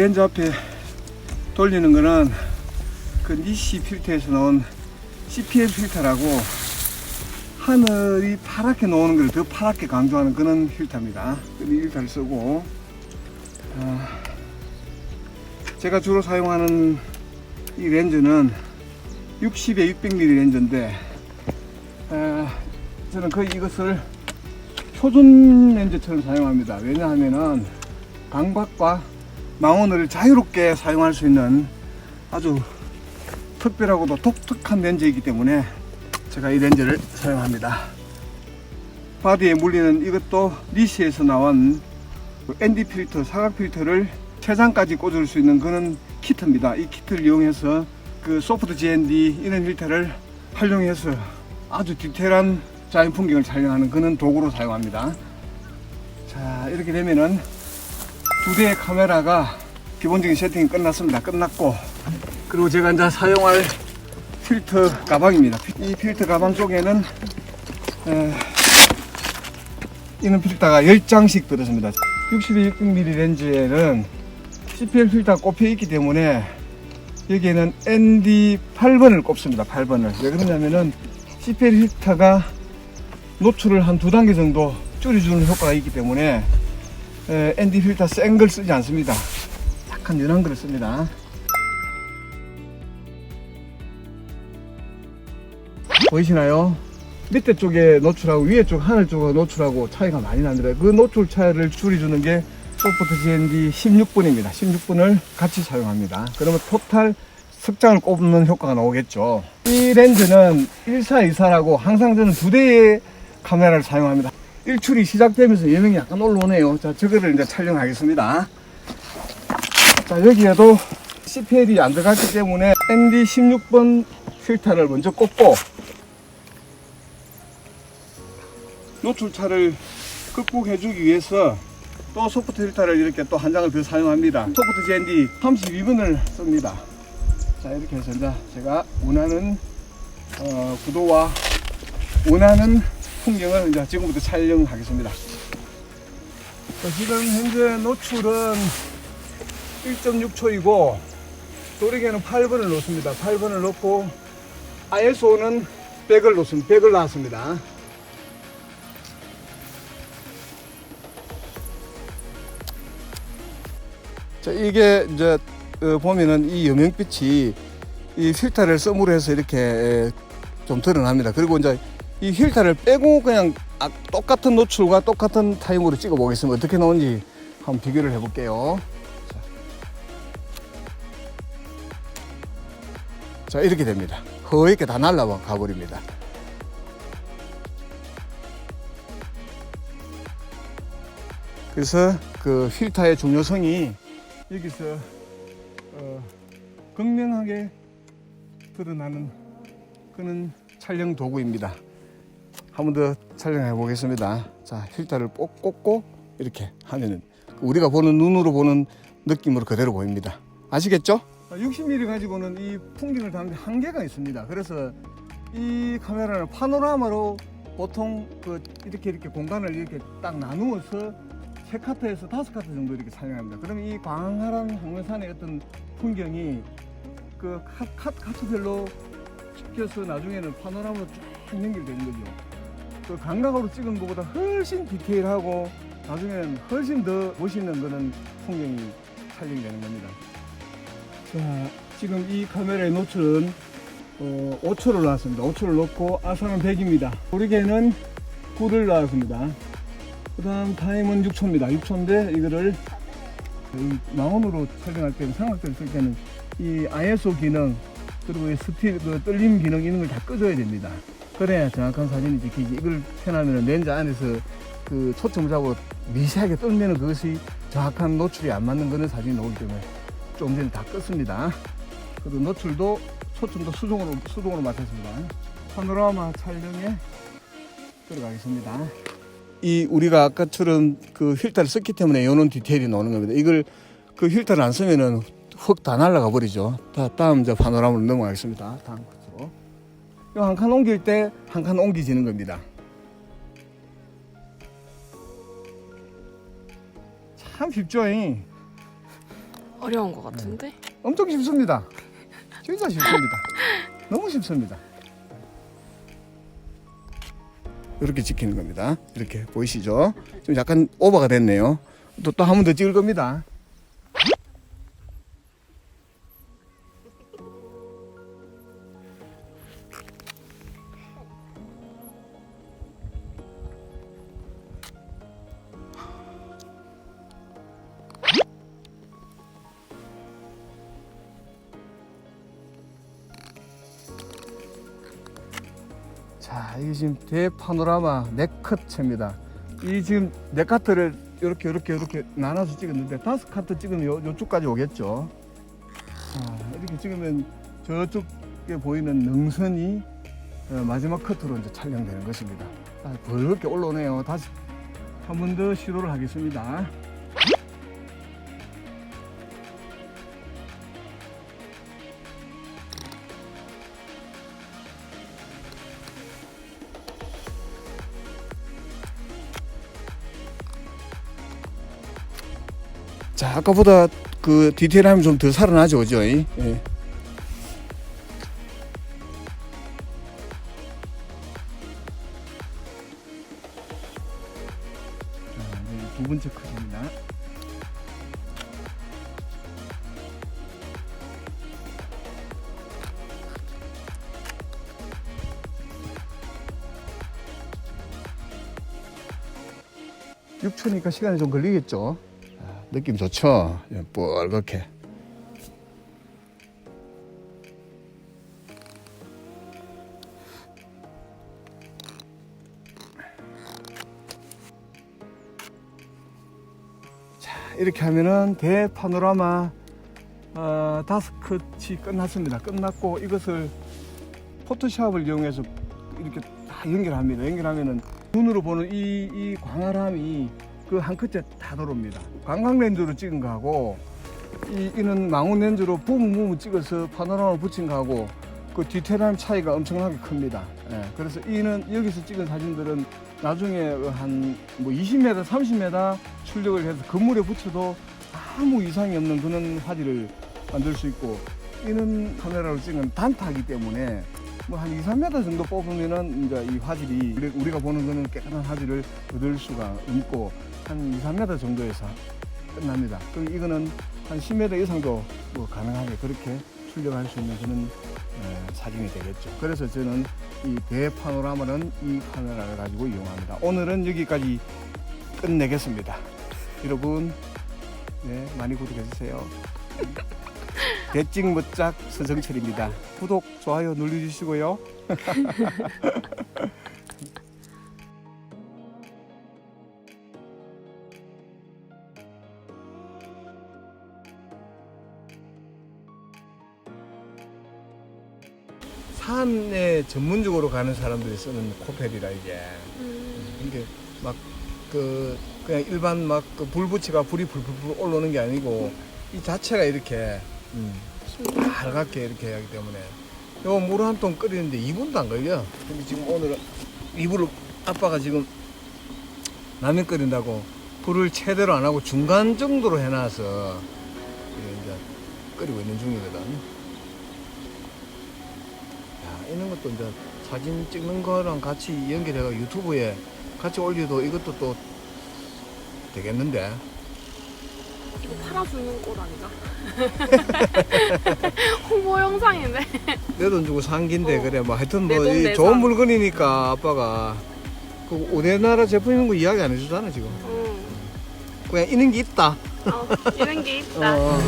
렌즈 앞에 돌리는 거는 그 니시 필터에서 나온 CPL 필터라고 하늘이 파랗게 나오는 걸 더 파랗게 강조하는 그런 필터입니다. 이 필터를 쓰고 아, 제가 주로 사용하는 이 렌즈는 60에 600mm 렌즈인데 아, 저는 거의 이것을 표준 렌즈처럼 사용합니다. 왜냐하면은 강박과 망원을 자유롭게 사용할 수 있는 아주 특별하고도 독특한 렌즈이기 때문에 제가 이 렌즈를 사용합니다. 바디에 물리는 이것도 니시에서 나온 그 ND 필터, 사각 필터를 최상까지 꽂을 수 있는 그런 키트입니다. 이 키트를 이용해서 그 소프트 GND 이런 필터를 활용해서 아주 디테일한 자연 풍경을 촬영하는 그런 도구로 사용합니다. 자, 이렇게 되면은 두 대의 카메라가 기본적인 세팅이 끝났습니다. 끝났고 그리고 제가 이제 사용할 필터 가방입니다. 이 필터 가방 속에는 에, 이런 필터가 10장씩 들어있습니다. 62, 600mm 렌즈에는 CPL 필터가 꼽혀 있기 때문에 여기에는 ND 8번을 꼽습니다. 8번을. 왜 그러냐면은 CPL 필터가 노출을 한 두 단계 정도 줄여주는 효과가 있기 때문에 에, ND 필터 센 걸 쓰지 않습니다. 약간 연한 걸 씁니다. 보이시나요? 밑에 쪽에 노출하고 위에 쪽 하늘 쪽에 노출하고 차이가 많이 납니다. 그 노출 차이를 줄여주는 게 소프트 GND 16분입니다. 16분을 같이 사용합니다. 그러면 토탈 석장을 꼽는 효과가 나오겠죠. 이 렌즈는 1424라고 항상 저는 두 대의 카메라를 사용합니다. 일출이 시작되면서 예명이 약간 올라오네요. 자, 저거를 이제 촬영하겠습니다. 자, 여기에도 CPL이 안 들어갔기 때문에 ND 16번 필터를 먼저 꽂고 노출차를 극복해주기 위해서 또 소프트 필터를 이렇게 또 한 장을 더 사용합니다. 소프트 GND 32번을 씁니다. 자 이렇게 해서 이제 제가 원하는 어, 구도와 원하는 풍경을 이제 지금부터 촬영하겠습니다. 자, 지금 현재 노출은 1.6초이고 도리개는 8번을 놓습니다. 8번을 놓고 ISO는 100을 놓습니다. 100을 놨습니다. 자, 이게 이제 어, 보면은 이 여명빛이 이 필터를 썸으로 해서 이렇게 에, 좀 드러납니다. 그리고 이제 이 필터를 빼고 그냥 아, 똑같은 노출과 똑같은 타임으로 찍어 보겠습니다. 어떻게 나오는지 한번 비교를 해볼게요. 자. 자, 이렇게 됩니다. 허옇게 다 날라가 버립니다. 그래서 그 필터의 중요성이 여기서 어, 극명하게 드러나는 그런 촬영 도구입니다. 한 번 더 촬영해 보겠습니다. 자, 필터를 꼭 꽂고 이렇게 하면은 우리가 보는 눈으로 보는 느낌으로 그대로 보입니다. 아시겠죠? 60mm 가지고는 이 풍경을 담는 한계가 있습니다. 그래서 이 카메라를 파노라마로 보통 그 이렇게 이렇게 공간을 이렇게 딱 나누어서 세 카트에서 다섯 카트 정도 이렇게 촬영합니다. 그러면 이 광활한 황매산의 어떤 풍경이 그 카, 카, 카트별로 시켜서 나중에는 파노라마로 쫙 연결되는 거죠. 그 감각으로 찍은 것보다 훨씬 디테일하고 나중에는 훨씬 더 멋있는 그런 풍경이 촬영이 되는 겁니다. 자, 지금 이 카메라의 노출은 어, 5초를 나왔습니다. 5초를 놓고 아사는 100입니다. 우리개는 9를 나왔습니다. 그 다음 타임은 6초입니다. 6초인데 이거를 이 망원으로 촬영할 때는 삼각대를 쓸 때는 이 ISO 기능 그리고 이 스틸 그 떨림 기능 이런 걸다 끄줘야 됩니다. 그래야 정확한 사진이 찍히지. 이걸 펴놓으면 렌즈 안에서 그 초점을 잡고 미세하게 떨면 그것이 정확한 노출이 안 맞는 그런 사진이 나오기 때문에 조금 전에 다 껐습니다. 그리고 노출도 초점도 수동으로 수동으로 맞췄습니다. 파노라마 촬영에 들어가겠습니다. 이 우리가 아까처럼 그 휠타를 썼기 때문에 이런 디테일이 나오는 겁니다. 이걸 그 휠타를 안 쓰면은 흙 다 날아가 버리죠. 다, 다음 이제 파노라마로 넘어가겠습니다. 다음 코스로. 한칸 옮길 때 한 칸 옮기지는 겁니다. 참 쉽죠? 잉? 어려운 것 같은데? 엄청 쉽습니다. 진짜 쉽습니다. 너무 쉽습니다. 이렇게 찍히는 겁니다. 이렇게 보이시죠? 좀 약간 오버가 됐네요. 또 또 한 번 더 찍을 겁니다. 자, 이게 지금 대파노라마 네컷체입니다. 이 지금 네 카트를 이렇게 이렇게 이렇게 나눠서 찍었는데 다섯 카트 찍으면 요, 요쪽까지 오겠죠. 자, 이렇게 찍으면 저쪽에 보이는 능선이 어, 마지막 커트로 이제 촬영되는 것입니다. 아, 부드럽게 올라오네요. 다시 한 번 더 시도를 하겠습니다. 자, 아까보다 그 디테일함이 좀 더 살아나죠, 그죠? 예. 두 번째 컷입니다. 육초니까 시간이 좀 걸리겠죠? 아, 느낌 좋죠? 예, 뻘겋게. 자, 이렇게 하면은 대파노라마 어, 컷이 끝났습니다. 끝났고 이것을 포토샵을 이용해서 이렇게 다 연결합니다. 연결하면은 눈으로 보는 이, 이 광활함이 그한 컷에 다 들어옵니다. 관광 렌즈로 찍은 거하고 이, 이는 망원 렌즈로 부분 부분 찍어서 파노라마 붙인 거하고 그 디테일함 차이가 엄청나게 큽니다. 예, 그래서 이는 여기서 찍은 사진들은 나중에 한 뭐 20m, 30m 출력을 해서 건물에 붙여도 아무 이상이 없는 그런 화질을 만들 수 있고 이는 카메라로 찍은 단타이기 때문에 뭐 한 2, 3m 정도 뽑으면은 이제 이 화질이 우리- 우리가 보는 거는 깨끗한 화질을 얻을 수가 없고 한 2, 3m 정도에서 끝납니다. 그리고 이거는 한 10m 이상도 뭐 가능하게 그렇게 출력할 수 있는 그런 에, 사진이 되겠죠. 그래서 저는 이 대파노라마는 이 카메라를 가지고 이용합니다. 오늘은 여기까지 끝내겠습니다. 여러분, 네, 많이 구독해주세요. 대찍 멋짝 서정철입니다. 구독, 좋아요 눌러주시고요. 산에 전문적으로 가는 사람들이 쓰는 코펠이라 이게. 이게 막 그 그냥 일반 막 그 불붙이가 불이 불불불 올라오는 게 아니고 이 자체가 이렇게 음, 빨갛게 이렇게 하기 때문에 요 물 한 통 끓이는데 2분도 안 걸려. 근데 지금 오늘은 이불을 아빠가 지금 라면 끓인다고 불을 최대로 안 하고 중간 정도로 해놔서 이제 끓이고 있는 중이거든. 야, 이런 것도 이제 사진 찍는 거랑 같이 연결해가 유튜브에 같이 올려도 이것도 또 되겠는데. 이거 팔아주는 꼴 아닌가? 홍보 영상인데. 내 돈 주고 산 긴데 어. 그래 뭐 하여튼 내뭐 돈, 이내 좋은 산. 물건이니까 아빠가 그 우리나라 제품인 거 이야기 안 해주잖아 지금 응. 그냥 이런 게 있다 어, 이런 게 있다. 어.